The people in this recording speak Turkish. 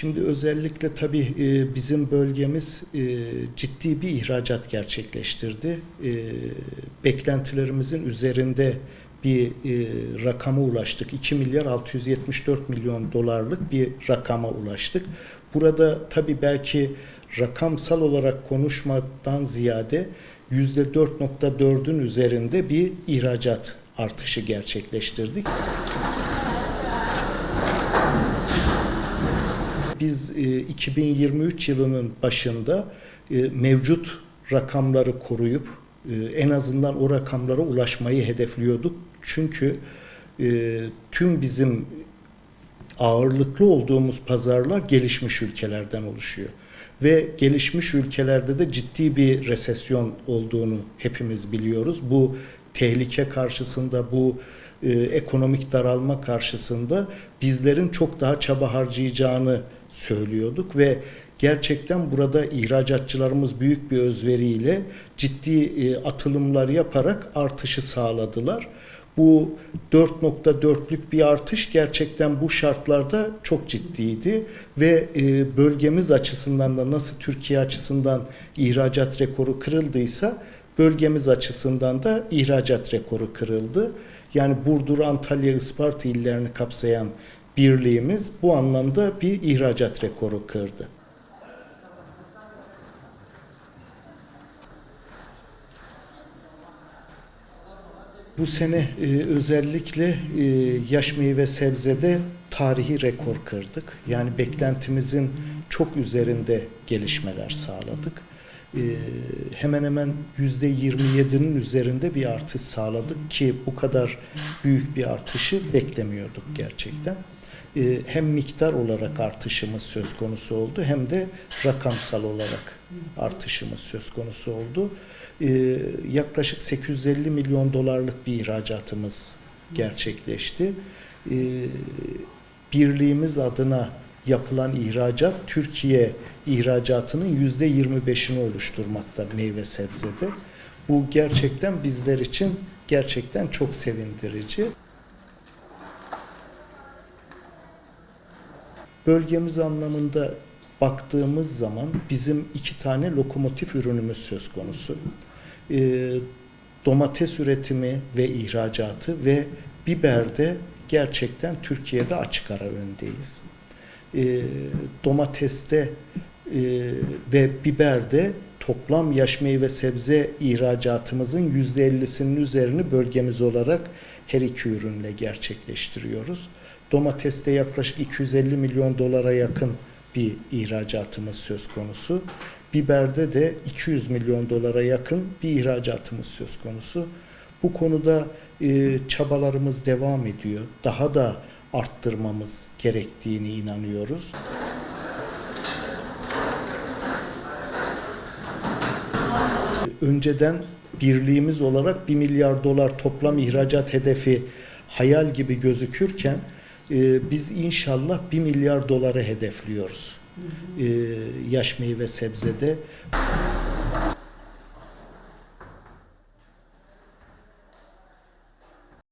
Şimdi özellikle tabii e, bizim bölgemiz e, ciddi bir ihracat gerçekleştirdi. E, Beklentilerimizin üzerinde bir rakama ulaştık. 2 milyar 674 milyon dolarlık bir rakama ulaştık. Burada tabii belki rakamsal olarak konuşmadan ziyade %4.4'ün üzerinde bir ihracat artışı gerçekleştirdik. Biz e, 2023 yılının başında e, mevcut rakamları koruyup e, en azından o rakamlara ulaşmayı hedefliyorduk. Çünkü e, tüm bizim ağırlıklı olduğumuz pazarlar gelişmiş ülkelerden oluşuyor. Ve gelişmiş ülkelerde de ciddi bir resesyon olduğunu hepimiz biliyoruz. Bu tehlike karşısında, bu e, ekonomik daralma karşısında bizlerin çok daha çaba harcayacağını söylüyorduk ve gerçekten burada ihracatçılarımız büyük bir özveriyle ciddi e, atılımlar yaparak artışı sağladılar. Bu 4.4'lük bir artış gerçekten bu şartlarda çok ciddiydi ve e, bölgemiz açısından da nasıl Türkiye açısından ihracat rekoru kırıldıysa bölgemiz açısından da ihracat rekoru kırıldı. Yani Burdur, Antalya, Isparta illerini kapsayan birliğimiz bu anlamda bir ihracat rekoru kırdı. Bu sene e, özellikle e, yaş meyve sebzede tarihi rekor kırdık. Yani beklentimizin çok üzerinde gelişmeler sağladık. E, hemen hemen yüzde 27'nin üzerinde bir artış sağladık ki bu kadar büyük bir artışı beklemiyorduk gerçekten. E, hem miktar olarak artışımız söz konusu oldu hem de rakamsal olarak artışımız söz konusu oldu. E, yaklaşık 850 milyon dolarlık bir ihracatımız gerçekleşti. E, birliğimiz adına yapılan ihracat Türkiye ihracatının yüzde 25'ini oluşturmakta meyve sebzede. Bu gerçekten bizler için gerçekten çok sevindirici. Bölgemiz anlamında baktığımız zaman bizim iki tane lokomotif ürünümüz söz konusu. Ee, domates üretimi ve ihracatı ve biberde gerçekten Türkiye'de açık ara öndeyiz. Ee, domateste e, ve biberde toplam yaş meyve sebze ihracatımızın %50'sinin üzerini bölgemiz olarak her iki ürünle gerçekleştiriyoruz. Domateste yaklaşık 250 milyon dolara yakın bir ihracatımız söz konusu. Biberde de 200 milyon dolara yakın bir ihracatımız söz konusu. Bu konuda e, çabalarımız devam ediyor. Daha da arttırmamız gerektiğini inanıyoruz. Önceden birliğimiz olarak 1 milyar dolar toplam ihracat hedefi hayal gibi gözükürken e, biz inşallah 1 milyar doları hedefliyoruz. E, yaş meyve sebzede.